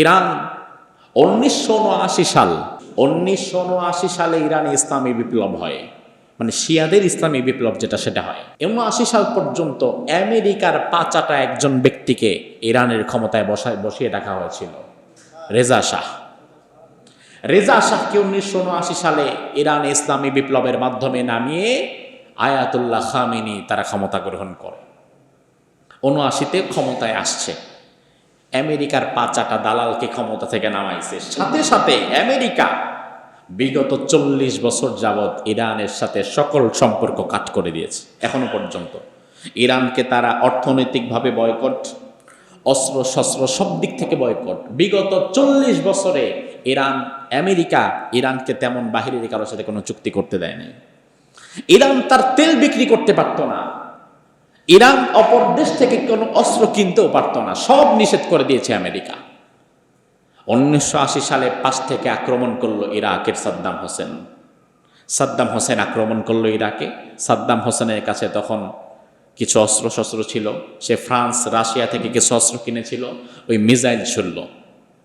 Iran. উনিশশো উনআশি সাল, উনিশশো উনআশি সালে ইরানে ইসলামী বিপ্লব হয়। মানে শিয়াদের ইসলামী বিপ্লব যেটা, সেটা হয়। উনআশি সাল পর্যন্ত আমেরিকার পাঁচাটা একজন ব্যক্তিকে ইরানের ক্ষমতায় বসায়, বসিয়ে রাখা হয়েছিল। রেজা শাহ। রেজা শাহকে উনিশশো উনআশি সালে ইরান ইসলামী বিপ্লবের মাধ্যমে নামিয়ে আয়াতুল্লাহ খামিনি তারা ক্ষমতা গ্রহণ করে। উনআশিতে ক্ষমতায় আসছে। আমেরিকার পাঁচাটা দালালকে ক্ষমতা থেকে নামাইছে। সাথে সাথে আমেরিকা বিগত চল্লিশ বছর যাবৎ ইরানের সাথে সকল সম্পর্ক কাট করে দিয়েছে, এখনও পর্যন্ত। ইরানকে তারা অর্থনৈতিকভাবে বয়কট অস্ত্র শস্ত্র সব দিক থেকে বয়কট। বিগত চল্লিশ বছরে ইরান, আমেরিকা ইরানকে তেমন বাহিরের কারোর সাথে কোনো চুক্তি করতে দেয় ইরান তার তেল বিক্রি করতে পারতো না। ইরান অপর দেশ থেকে কোনো অস্ত্র কিনতেও পারতো না। সব নিষেধ করে দিয়েছে আমেরিকা। উনিশশো আশি সালে পাশ থেকে আক্রমণ করল ইরাকের সাদ্দাম হোসেন। সাদ্দাম হোসেন আক্রমণ করল ইরাকে। সাদ্দাম হোসেনের কাছে তখন কিছু অস্ত্র শস্ত্র ছিল। সে ফ্রান্স, রাশিয়া থেকে কিছু অস্ত্র কিনেছিল। ওই মিসাইল ছুড়ল।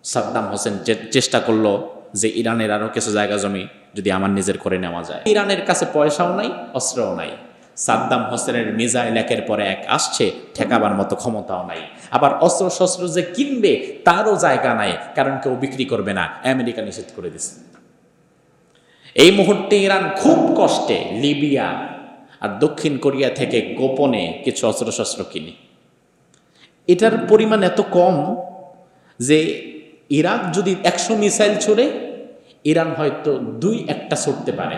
সাদ্দাম হোসেন চেষ্টা করল যে ইরানের আরও কিছু জায়গা জমি যদি আমার নিজের করে নেওয়া যায়। ইরানের কাছে পয়সাও নাই, অস্ত্রও নাই। সাদ্দাম হোসেনের মিসাইল একের পরে এক আসছে, ঠেকাবার মতো ক্ষমতাও নাই। আবার অস্ত্র শস্ত্র যে কিনবে, তারও জায়গা নাই, কারণ কেউ বিক্রি করবে না, আমেরিকা নিষেধ করে দিছে। এই মুহূর্তে ইরান খুব কষ্টে লিবিয়া আর দক্ষিণ কোরিয়া থেকে গোপনে কিছু অস্ত্রশস্ত্র কিনে। এটার পরিমাণ এত কম যে ইরাক যদি একশো মিসাইল ছড়ে, ইরান হয়তো দুই একটা ছড়তে পারে।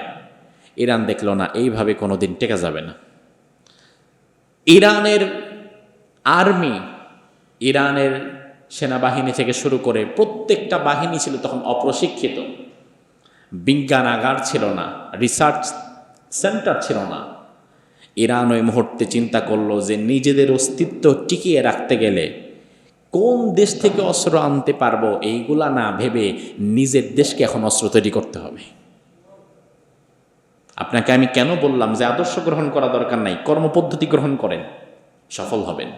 ইরান দেখল না, এইভাবে কোনো দিন টেকা যাবে না। ইরানের আর্মি, ইরানের সেনাবাহিনী থেকে শুরু করে প্রত্যেকটা বাহিনী ছিল তখন অপ্রশিক্ষিত। বিজ্ঞানাগার ছিল না রিসার্চ সেন্টার ছিল না। ইরান ওই মুহূর্তে চিন্তা করল যে নিজেদের অস্তিত্ব টিকিয়ে রাখতে গেলে কোন দেশ থেকে অস্ত্র আনতে পারব এইগুলা না ভেবে নিজের দেশকে এখন অস্ত্র তৈরি করতে হবে। আপনাকে আমি কেন বললাম যে আদর্শ গ্রহণ করা দরকার নাই, কর্মপদ্ধতি গ্রহণ করেন, সফল হবেন।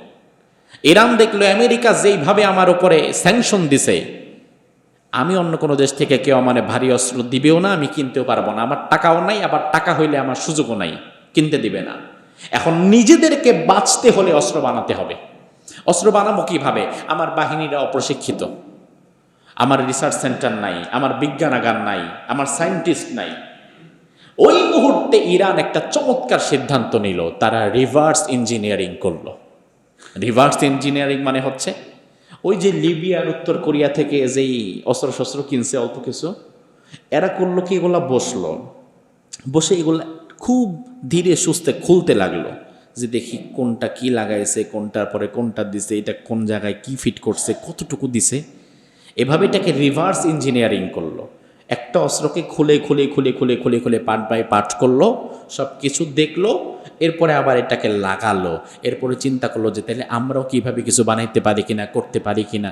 ইরান দেখল আমেরিকা যেইভাবে আমার উপরে স্যাংশন দিছে, আমি অন্য কোনো দেশ থেকে কেউ আমার ভারী অস্ত্র দিবেও না, আমি কিনতেও পারব না। আমার টাকাও নাই, আবার টাকা হইলে আমার সুযোগও নাই, কিনতে দিবে না। এখন নিজেদেরকে বাঁচতে হলে অস্ত্র বানাতে হবে। অস্ত্র বানাবো কীভাবে? আমার বাহিনীরা অপ্রশিক্ষিত। আমার রিসার্চ সেন্টার নাই, আমার বিজ্ঞানাগার নাই, আমার সায়েন্টিস্ট নাই। ওই মুহূর্তে ইরান একটা চমৎকার সিদ্ধান্ত নিল, তারা রিভার্স ইঞ্জিনিয়ারিং করল। রিভার্স ইঞ্জিনিয়ারিং মানে হচ্ছে, ওই যে লিবিয়ার উত্তর কোরিয়া থেকে যেই অস্ত্র শস্ত্র কিনছে অল্প কিছু, এরা করল কি, এগুলা বসল। বসে এগুলা খুব ধীরে সুস্থে খুলতে লাগল যে দেখি কোনটা কি লাগাইছে, কোনটার পরে কোনটা দিছে, এটা কোন জায়গায় কি ফিট করছে, কতটুকু দিছে। এভাবে এটাকে রিভার্স ইঞ্জিনিয়ারিং করল। একটা অস্ত্রকে খুলে খুলে খুলে খুলে খুলে খুলে পার্ট বাই পার্ট করল, সব কিছু দেখল, এরপরে আবার এটাকে লাগালো। এরপরে চিন্তা করল যে তাহলে আমরাও কীভাবে কিছু বানাইতে পারি কিনা, করতে পারি কিনা।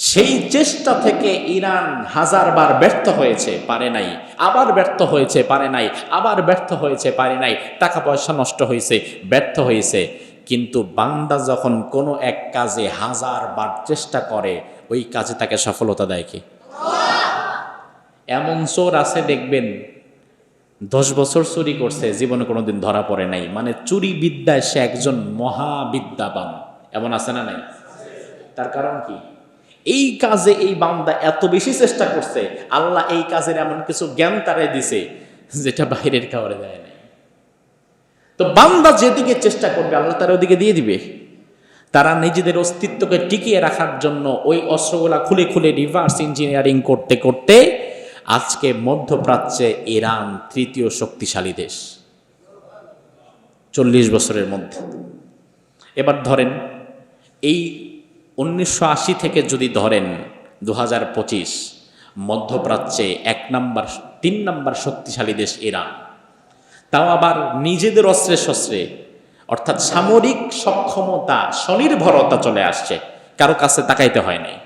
সেই চেষ্টা থেকে ইরান হাজারবার ব্যর্থ হয়েছে, পারে নাই। আবার ব্যর্থ হয়েছে, পারে নাই। আবার ব্যর্থ হয়েছে, পারে নাই। টাকা পয়সা নষ্ট হয়েছে, ব্যর্থ হয়েছে। কিন্তু বান্দা যখন কোনো এক কাজে হাজারবার চেষ্টা করে, ওই কাজে তাকে সফলতা দেয় কি? এমন চোর আছে দেখবেন, দশ বছর চুরি করছে, জীবনে কোনোদিন ধরা পড়ে নাই। মানে চুরি বিদ্যায় সে একজন মহাবিদ্যাবান। এমন আছে না নাই? তার কারণ কি? এই কাজে এই বান্দা এত বেশি চেষ্টা করছে, আল্লাহ এই কাজের এমন কিছু জ্ঞান তারে দিছে, যেটা বাইরের কাউরে দেয় নাই। তো বান্দা যেদিকে চেষ্টা করবে, আল্লাহ তার ওদিকে দিয়ে দিবে। তারা নিজেদের অস্তিত্বকে টিকিয়ে রাখার জন্য ওই অস্ত্রগুলা খুলে খুলে রিভার্স ইঞ্জিনিয়ারিং করতে করতে আজকে মধ্যপ্রাচ্যে ইরান তৃতীয় শক্তিশালী দেশ। চল্লিশ বছরের মধ্যে। এবার ধরেন, এই উনিশশো আশি থেকে যদি ধরেন দু হাজার পঁচিশ, মধ্যপ্রাচ্যে এক নাম্বার, তিন নাম্বার শক্তিশালী দেশ ইরান। তাও আবার নিজেদের অস্ত্রে শস্ত্রে, অর্থাৎ সামরিক সক্ষমতা, স্বনির্ভরতা চলে আসছে। কারও কাছে তাকাইতে হয় নাই।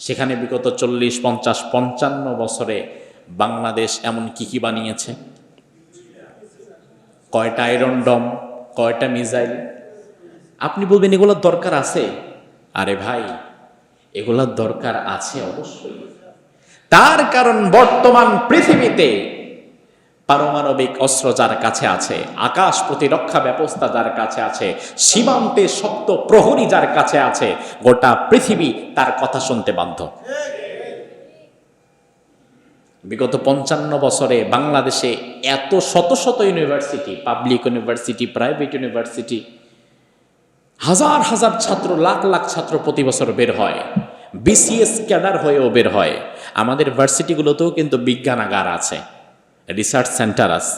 সেখানে বিগত চল্লিশ, পঞ্চাশ, পঞ্চান্ন বছরে বাংলাদেশ এমন কি কি বানিয়েছে? কয়টা আয়রন ডম, কয়টা মিজাইল আপনি বলবেন, এগুলোর দরকার আছে? আরে ভাই, এগুলোর দরকার আছে অবশ্যই। তার কারণ বর্তমান পৃথিবীতে পারমাণবিক অস্ত্র যার কাছে আছে, আকাশ প্রতিরক্ষা ব্যবস্থা যার কাছে আছে, সীমান্তে শক্ত প্রহরী যার কাছে আছে, গোটা পৃথিবী তার কথা শুনতে বাধ্য। বিগত পঞ্চান্ন বছরে বাংলাদেশে এত শত শত university, public university, private university, হাজার হাজার ছাত্র, লাখ লাখ ছাত্র প্রতি বছর বের হয়, বিসিএস ক্যাডার হয়েও বের হয়। আমাদের ভার্সিটিগুলোতেও কিন্তু বিজ্ঞানাগার আছে। রিসার্চ সেন্টার আছে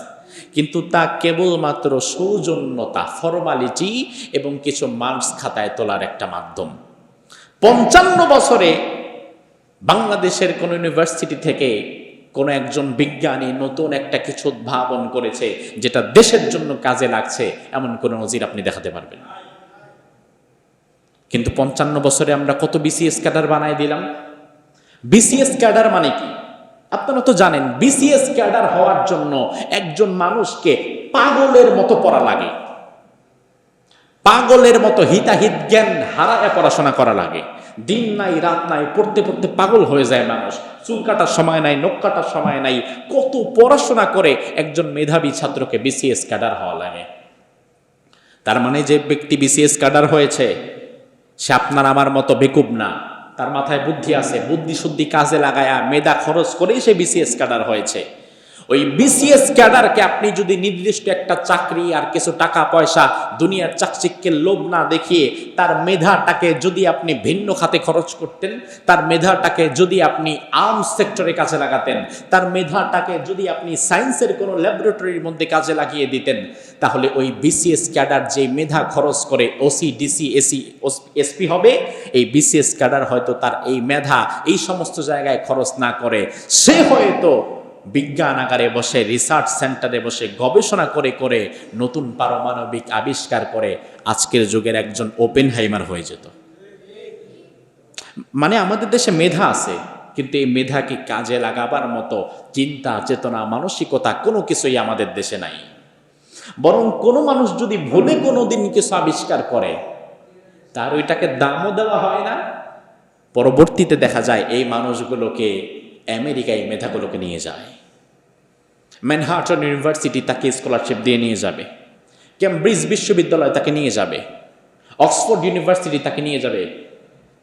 কিন্তু তা কেবলমাত্র সৌজন্যতা ফর্মালিটি এবং কিছু মার্কস খাতায় তোলার একটা মাধ্যম। পঞ্চান্ন বছরে বাংলাদেশের কোন ইউনিভার্সিটি থেকে কোন একজন বিজ্ঞানী নতুন একটা কিছু উদ্ভাবন করেছে, যেটা দেশের জন্য কাজে লাগছে, এমন কোন নজির আপনি দেখাতে পারবেন। কিন্তু পঞ্চান্ন বছরে আমরা কত বিসিএস ক্যাডার বানাই দিলাম? বিসিএস ক্যাডার মানে কি? আপনারা তো জানেন বিসিএস ক্যাডার হওয়ার জন্য একজন মানুষকে পাগলের মতো পড়া লাগে। পাগলের মতো হিতাহিত জ্ঞান হারায় পড়াশোনা করা লাগে। দিন নাই, রাত নাই, পড়তে পড়তে পাগল হয়ে যায় মানুষ। চুল কাটার সময় নাই, নখ কাটার সময় নাই, কত পড়াশোনা করে একজন মেধাবী ছাত্রকে বিসিএস ক্যাডার হওয়া লাগে। তার মানে যে ব্যক্তি বিসিএস ক্যাডার হয়েছে, সে আপনার আমার মতো বেকুব না। তার মাথায় বুদ্ধি আছে বুদ্ধি শুদ্ধি কাজে লাগায়া মেধা খরচ করেই সে বিসিএস কাডার হয়েছে। ওই বিসিএস ক্যাডারকে আপনি যদি নির্দিষ্ট একটা চাকরি আর কিছু টাকা পয়সা দুনিয়ার চাকচিক্যের লোভ না দেখিয়ে তার মেধাটাকে যদি আপনি ভিন্ন খাতে খরচ করতেন, তার মেধাটাকে যদি আপনি আর্মস সেক্টরে কাজে লাগাতেন, তার মেধাটাকে যদি আপনি সায়েন্সের কোনো ল্যাবরেটরির মধ্যে কাজে লাগিয়ে দিতেন, তাহলে ওই বিসিএস ক্যাডার যে মেধা খরচ করে ওসি ডিসি এসি এসপি হবে, এই বিসিএস ক্যাডার হয়তো তার এই মেধা এই সমস্ত জায়গায় খরচ না করে। সে হয়তো বিজ্ঞানাগারে বসে রিসার্চ সেন্টারে বসে, গবেষণা করে করে নতুন পারমাণবিক আবিষ্কার করে আজকের যুগের একজন ওপেন হাইমার হয়ে যেত। মানে আমাদের দেশে মেধা আছে, কিন্তু এই মেধাকে কাজে লাগাবার মতো চিন্তা, চেতনা, মানসিকতা কোনো কিছুই আমাদের দেশে নাই। বরং কোনো মানুষ যদি ভুলে কোনো দিন কিছু আবিষ্কার করে, তার ওইটাকে দামও দেওয়া হয় না। পরবর্তীতে দেখা যায় এই মানুষগুলোকে আমেরিকায় মেধাগুলোকে নিয়ে যায়। ম্যানহাটন ইউনিভার্সিটি তাকে স্কলারশিপ দিয়ে নিয়ে যাবে। ক্যামব্রিজ বিশ্ববিদ্যালয় তাকে নিয়ে যাবে। অক্সফোর্ড ইউনিভার্সিটি তাকে নিয়ে যাবে।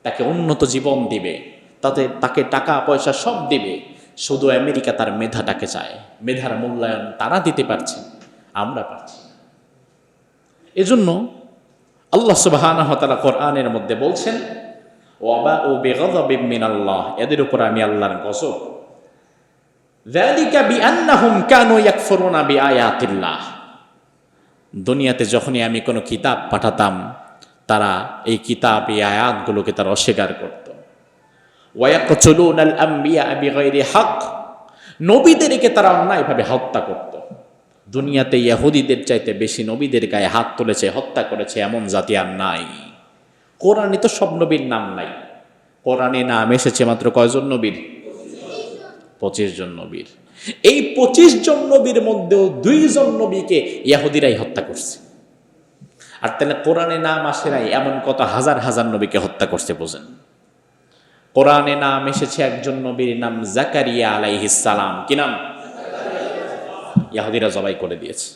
তাকে উন্নত জীবন দিবে। তাতে তাকে টাকা, পয়সা সব দিবে। শুধু আমেরিকা তার মেধাটাকে চায়। মেধার মূল্যায়ন তারা দিতে পারছে, আমরা পারছি। এজন্য আল্লাহ তাআলা কোরআনের মধ্যে বলছেন ও মিনাল্লাহ। এদের উপর আমি আল্লাহর গজব দুনিয়াতে যখনই আমি কোনো কিতাব পাঠাতাম, তারা এই কিতাব, এই আয়াতগুলোকে তারা অস্বীকার করত। ওয়ায়াকতুলুনাল আম্বিয়া হক। নবীদেরকে তারা অন্যায়ভাবে হত্যা করত। দুনিয়াতে ইয়াহুদিদের চাইতে বেশি নবীদের গায়ে হাত তুলেছে, হত্যা করেছে এমন জাতি আর নাই। কোরআনে তো সব নবীর নাম নাই। কোরআনে নাম এসেছে মাত্র কয়জন নবীর? পঁচিশ জন নবীর। এই পঁচিশ জন নবীর মধ্যেও দুইজন নবীকে ইয়াহুদিরাই হত্যা করছে। আর তাহলে কোরআনে নাম আসে নাই, এমন কত হাজার হাজার নবীকে হত্যা করছে, বোঝেন। কোরআনে নাম এসেছে একজন নবীর নাম জাকারিয়া আলাইহিস সালাম। কি নাম? ইয়াহুদিরা জবাই করে দিয়েছে।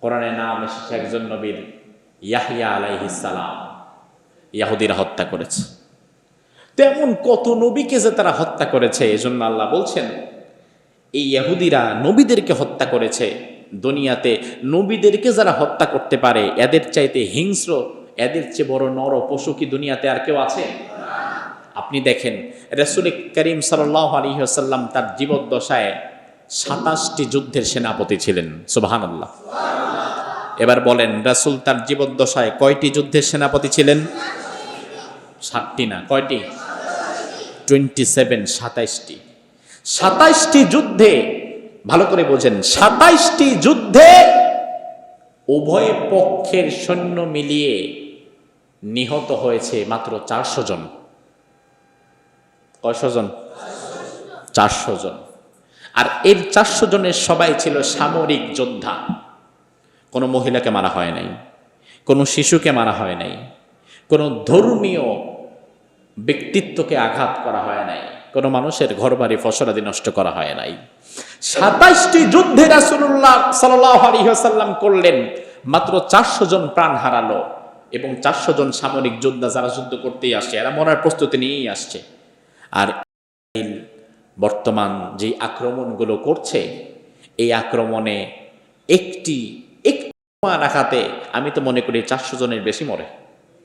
কোরআনে নাম এসেছে একজন নবীর ইয়াহিয়া আলাইহিস সালাম। ইয়াহুদিরা হত্যা করেছে। তেমন কত নবীকে যে তারা হত্যা করেছে, এজন্য আল্লাহ বলছেন, এই ইয়াহুদিরা নবীদেরকে হত্যা করেছে। দুনিয়াতে নবীদেরকে যারা হত্যা করতে পারে, এদের চাইতে হিংস্র, এদের চেয়ে বড় নর পশু কি দুনিয়াতে আর কেউ আছে? আপনি দেখেন, রসুল করিম সাল্লাহ আলী আসাল্লাম তার জীবদ্দশায় সাতাশটি যুদ্ধের সেনাপতি ছিলেন। সুবাহান আল্লাহ এবার বলেন, রাসুল তার জীবদ্দশায় কয়টি যুদ্ধের সেনাপতি ছিলেন? ষাটটি না, কয়টি? Twenty seven সাতাইশটি। সাতাইশটি যুদ্ধে, ভালো করে বোঝেন, সাতাইশটি যুদ্ধে উভয় পক্ষের সৈন্য মিলিয়ে নিহত হয়েছে মাত্র চারশো জন। কয়শো জন? চারশো জন। আর এর চারশো জনের সবাই ছিল সামরিক যোদ্ধা। কোনো মহিলাকে মারা হয় নাই, কোনো শিশুকে মারা হয় নাই, কোনো ধর্মীয় ব্যক্তিত্বকে আঘাত করা হয় নাই, কোনো মানুষের ঘরবাড়ি, ফসলাদি নষ্ট করা হয় নাই। সাতাইশটি যুদ্ধে রাসুল্লাহ সাল্লাম করলেন, মাত্র চারশো জন প্রাণ হারালো এবং চারশো জন সামরিক যোদ্ধা যারা যুদ্ধ করতেই আসছে, এরা মরার প্রস্তুতি নিয়েই আসছে। আর বর্তমান যে আক্রমণগুলো করছে, এই আক্রমণে একটি রাখাতে আমি তো মনে করি চারশো জনের বেশি মরে।